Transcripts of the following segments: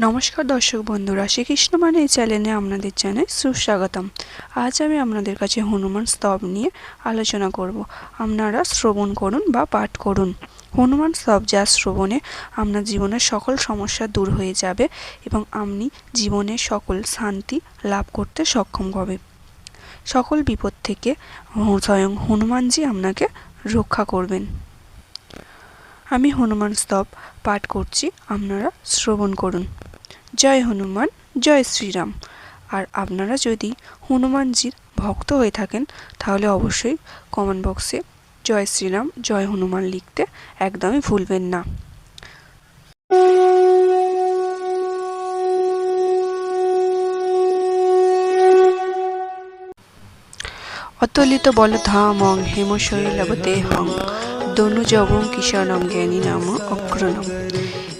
নমস্কার দর্শক বন্ধুরা, শ্রীকৃষ্ণ মানে এই চ্যানেলে আপনাদের জানাই সুস্বাগতম। আজ আমি আপনাদের কাছে হনুমান স্তব নিয়ে আলোচনা করব। আপনারা শ্রবণ করুন বা পাঠ করুন। হনুমান স্তব যা শ্রবণে আপনার জীবনের সকল সমস্যা দূর হয়ে যাবে এবং আপনি জীবনে সকল শান্তি লাভ করতে সক্ষম হবে। সকল বিপদ থেকে স্বয়ং হনুমানজি আপনাকে রক্ষা করবেন। আমি হনুমান স্তব পাঠ করছি, আপনারা শ্রবণ করুন। জয় হনুমান, জয় শ্রীরাম। আর আপনারা যদি হনুমানজির ভক্ত হয়ে থাকেন, তাহলে অবশ্যই কমেন্ট বক্সে জয় শ্রীরাম, জয় হনুমান লিখতে একদমই ভুলবেন না। অতলিত বলধামং হেমশৈলব দেহং দনুজবং কিষাণং জ্ঞানী নাম অগ্রণম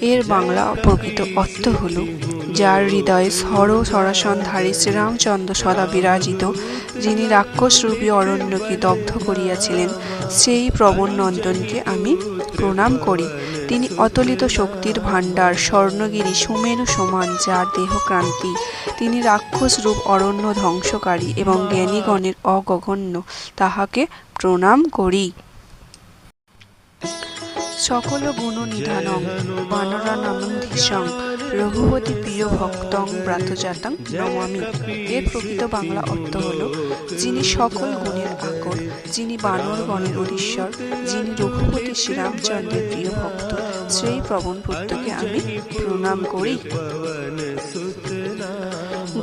এর বাংলা প্রকৃত অর্থ হল, যার হৃদয়ে সর সরাসনধারী শ্রীরামচন্দ্র সদা বিরাজিত, যিনি রাক্ষসরূপী অরণ্যকে দগ্ধ করিয়াছিলেন। সেই প্রবণ নন্দনকে আমি প্রণাম করি। তিনি অতলিত শক্তির ভাণ্ডার, স্বর্ণগিরি, সুমেরু সমান, যার দেহক্রান্তি। তিনি রাক্ষস রূপ অরণ্য ধ্বংসকারী এবং জ্ঞানীগণের অগগণ্য। তাহাকে প্রণাম করি। সকল গুণ নিধানং বানরানামং ধীসং রঘুপতি প্রিয় ভক্তং ব্রাতজাতং নমামি। এর প্রকৃত বাংলা অর্থ হল, যিনি সকল গুণের আকর যিনি বানরগণের অধীশ্বর, যিনি রঘুপতি শ্রীরামচন্দ্রের প্রিয় ভক্ত, সেই প্রবণ পুত্রকে আমি প্রণাম করি।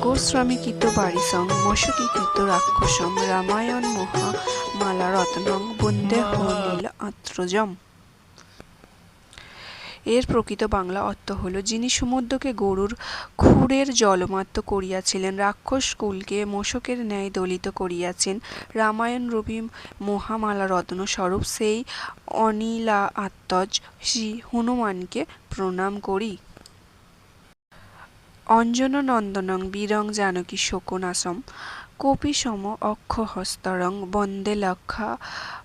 গোস্বামী কৃত বারিসং, মশকি কৃত রাক্ষসম রামায়ণ মহামালা রত্নং বন্দে নীল আত্রজম এর প্রকৃত বাংলা অর্থ হল, যিনি সমুদ্রকে গরুর খুরের জলমাত্র করিয়াছিলেন, রাক্ষস কুলকে মোষকের ন্যায় দলিত করিয়াছেন। রামায়ণ, রবি মহামালা রত্ন স্বরূপ সেই অনিলা আত্মজ শ্রী হনুমানকে প্রণাম করি। অঞ্জননন্দনং বীরং জানকী সম অক্ষহস্তরং বন্দে লক্ষা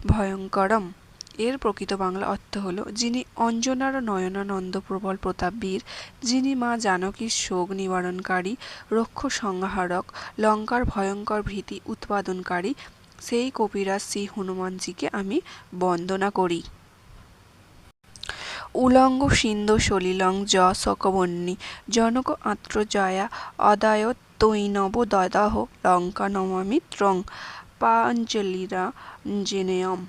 ভয়ঙ্করম। এর প্রকৃত বাংলা অর্থ হল যিনি অঞ্জনার নয়নানন্দ প্রবল প্রতাপ বীর, যিনি মা জানকীর শোক নিবারণকারী, রক্ষ সংহারক, লঙ্কার ভয়ঙ্কর ভীতি উৎপাদনকারী, সেই কবিরাজ শ্রী হনুমানজিকে আমি বন্দনা করি। উলঙ্গ সিন্ধ সলিলং য সকবন্যী জনক আত্রজয়া অদায় তৈনব দদাহ লঙ্কা নমামি ত্রং, পাঞ্জলিরা জেনেয়ম।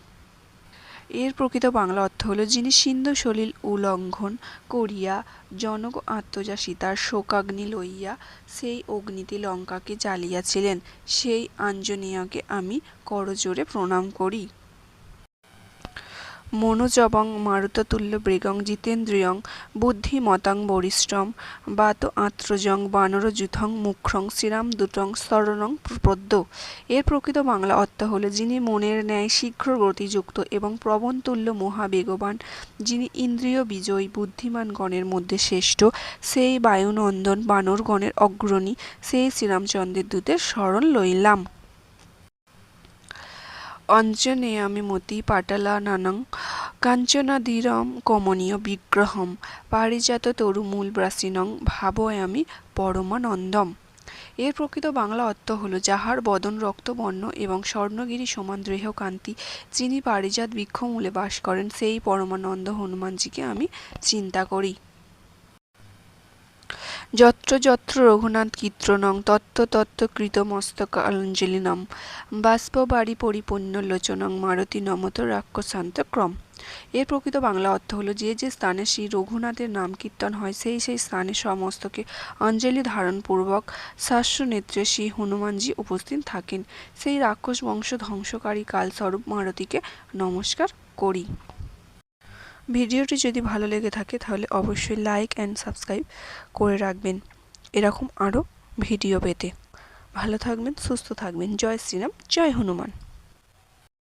এর প্রকৃত বাংলা অর্থ হল যিনি সিন্ধু সলিল উলঙ্ঘন করিয়া জনক আত্মজা সীতার শোকাগ্নি লইয়া সেই অগ্নিতে লঙ্কাকে জ্বালিয়াছিলেন, সেই আঞ্জনেয়কে আমি করজোরে প্রণাম করি। মনোজবং মারুততুল্য মৃগং জিতেন্দ্রিয়ং বুদ্ধিমতাং বরিষ্ঠম বাত আত্রজং বানরযুথং মুখ্রং শ্রীরাম দুটং স্মরণং প্রপদ্য এর প্রকৃত বাংলা অর্থ হল যিনি মনের ন্যায় শীঘ্র গতিযুক্ত এবং প্রবণতুল্য মহাবেগবান, যিনি ইন্দ্রিয় বিজয়ী বুদ্ধিমানগণের মধ্যে শ্রেষ্ঠ, সেই বায়ুনন্দন বানরগণের অগ্রণী, সেই শ্রীরামচন্দ্রের দূতের স্মরণ লইলাম। অঞ্জনেয়ামি মতি পাটালানানং কাঞ্চনাধীরম কমনীয় বিগ্রহম, পারিজাত তরুমূলব্রাসিনং ভাবয়ামি পরমানন্দম। এর প্রকৃত বাংলা অর্থ হল, যাহার বদন রক্তবর্ণ এবং স্বর্ণগিরি সমান দেহকান্তি, যিনি পারিজাত বৃক্ষমূলে বাস করেন, সেই পরমানন্দ হনুমানজিকে আমি চিন্তা করি। যত্র যত্র রঘুনাথ কীর্তনং তত্ত্ব তত্ত্ব কৃতমস্তকাঞ্জলিনম বাষ্পবাড়ি পরিপূর্ণ লোচনং মারতী নমত রাক্ষসান্ত ক্রম। এর প্রকৃত বাংলা অর্থ হলো যে যে স্থানে শ্রী রঘুনাথের নাম কীর্তন হয়, সেই সেই স্থানে সমস্তকে অঞ্জলি ধারণপূর্বক শাস্ত্র নেত্রে শ্রী হনুমানজি উপস্থিত থাকেন। সেই রাক্ষস বংশ ধ্বংসকারী কালস্বরূপ মারতীকে নমস্কার করি। ভিডিওটি যদি ভালো লেগে থাকে, তাহলে অবশ্যই লাইক অ্যান্ড সাবস্ক্রাইব করে রাখবেন। এরকম আরও ভিডিও পেতে। ভালো থাকবেন, সুস্থ থাকবেন। জয় শ্রীরাম, জয় হনুমান।